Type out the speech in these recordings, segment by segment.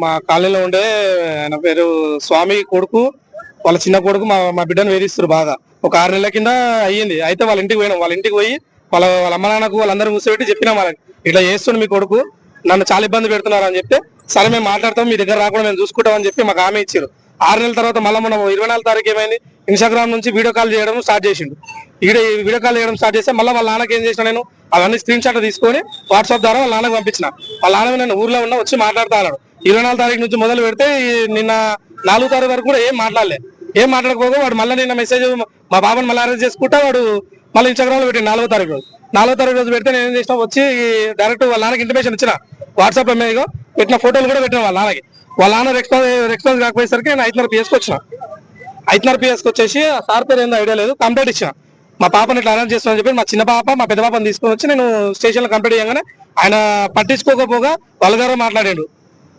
మా కాలనీలో ఉండే ఆయన పేరు స్వామి కొడుకు వాళ్ళ చిన్న కొడుకు మా మా బిడ్డను వేధిస్తారు బాగా. ఒక ఆరు నెలల కింద అయ్యింది. అయితే వాళ్ళ ఇంటికి పోయినాం. వాళ్ళ ఇంటికి పోయి వాళ్ళ వాళ్ళ అమ్మ నాన్నకు వాళ్ళందరూ కూర్చోబెట్టి చెప్పినాం వాళ్ళకి ఇట్లా చేస్తుండు మీ కొడుకు నన్ను చాలా ఇబ్బంది పెడుతున్నారు అని చెప్తే సరే మేము మాట్లాడతాం మీ దగ్గర రాకుండా మేము చూసుకుంటాం అని చెప్పి మాకు హామీ ఇచ్చారు. ఆరు నెలల తర్వాత మళ్ళీ మనం ఇరవై నాలుగు తారీఖు ఏమైంది? ఇన్స్టాగ్రామ్ నుంచి వీడియో కాల్ చేయడం స్టార్ట్ చేసిండు. ఈడ వీడియో కాల్ చేయడం స్టార్ట్ చేస్తే మళ్ళీ వాళ్ళ నాన్నకి ఏం చేసిన నేను అవన్నీ స్క్రీన్ షాట్ తీసుకొని వాట్సాప్ ద్వారా వాళ్ళ నాన్నకి పంపించిన. వాళ్ళ నాన్న నేను ఊర్లో ఉన్న వచ్చి మాట్లాడుతా అన్నాడు. ఇరవై నాలుగు తారీఖు నుంచి మొదలు పెడితే నిన్న నాలుగు తారీఖు వరకు కూడా ఏం మాట్లాడలే. ఏం మాట్లాడకపోగా వాడు మళ్ళీ నిన్న మెసేజ్ మా బాబాను మళ్ళీ అరేంజ్ చేసుకుంటా వాడు మళ్ళీ ఇన్స్టాగ్రామ్లో లో నాలుగో తారీఖు. రోజు నాలుగో తారీఖు రోజు పెడితే నేను ఏం చేసిన వచ్చి డైరెక్ట్ వాళ్ళ నాన్నకి ఇంటిమేషన్ ఇచ్చిన. వాట్సాప్ మీద పెట్టిన ఫోటోలు కూడా పెట్టిన వాళ్ళ నాన్నకి. వాళ్ళ నాన్న రెస్పాన్స్ రెస్పాన్స్ కాకపోయేసరికి నేను ఐదున్నర పిఎస్కి వచ్చిన. ఐదున్నర పిఎస్కి వచ్చేసి సార్ పేరు ఏందో ఐడియా లేదు కంప్లైంట్ ఇచ్చిన. మా పాపని ఇట్లా అరేంజ్ చేస్తున్నా చెప్పి మా చిన్న పాప మా పెద్ద పాపని తీసుకొని వచ్చి నేను స్టేషన్లో కంప్లైంట్ చేయగానే ఆయన పట్టించుకోకపోగా వల్గరగా మాట్లాడాడు.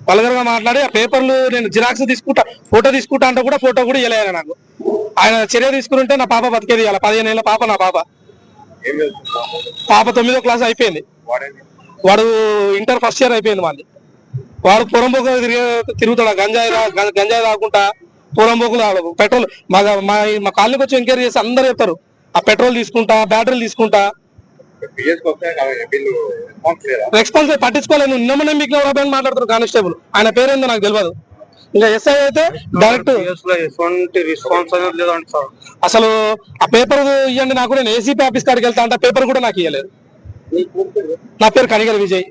వల్గరగా మాట్లాడి ఆ పేపర్లు నేను జిరాక్స్ తీసుకుంటా ఫోటో తీసుకుంటా అంటే కూడా ఫోటో కూడా ఇవ్వలేదు నాకు. ఆయన చర్య తీసుకుంటే నా పాప బతికేది ఇవ్వాలి పదిహేను ఏళ్ళ పాప నా పాప. పాప? తొమ్మిదో క్లాస్ అయిపోయింది. వాడు ఇంటర్ ఫస్ట్ ఇయర్ అయిపోయింది వాడి వాడు పొరంబోకు తిరిగే తిరుగుతాడు. గంజాయి గంజాయి తాగుకుంటా పొరంబోకు తాగడు పెట్రోల్ మా మా మా కాలనీకి వచ్చి ఎంక్వైరీ చేసి అందరూ చెప్తారు. ఆ పెట్రోల్ తీసుకుంటా బ్యాటరీలు తీసుకుంటా. రెస్పాన్స్ లేదా పట్టించుకోలేదు. మీకు ఎవరైనా మాట్లాడుతారు కానిస్టేబుల్. ఆయన పేరేందో నాకు తెలియదు ఇంకా ఎస్ఐ అయితే డైరెక్ట్ రెస్పాన్స్ అనేది లేదండి సార్ అసలు ఆ పేపర్ ఇవ్వండి నాకు నేను ఏసీపీ ఆఫీస్ కాడికి వెళ్తా అంటే పేపర్ కూడా నాకు ఇవ్వలేదు నా పేరు కనిగల విజయ్.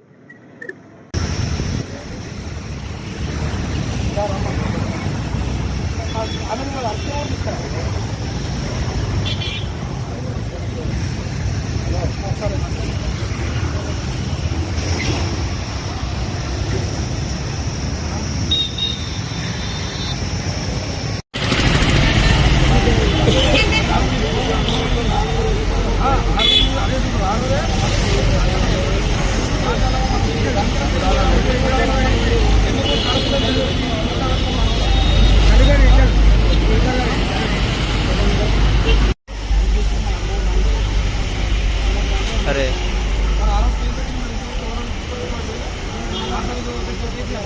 আমরা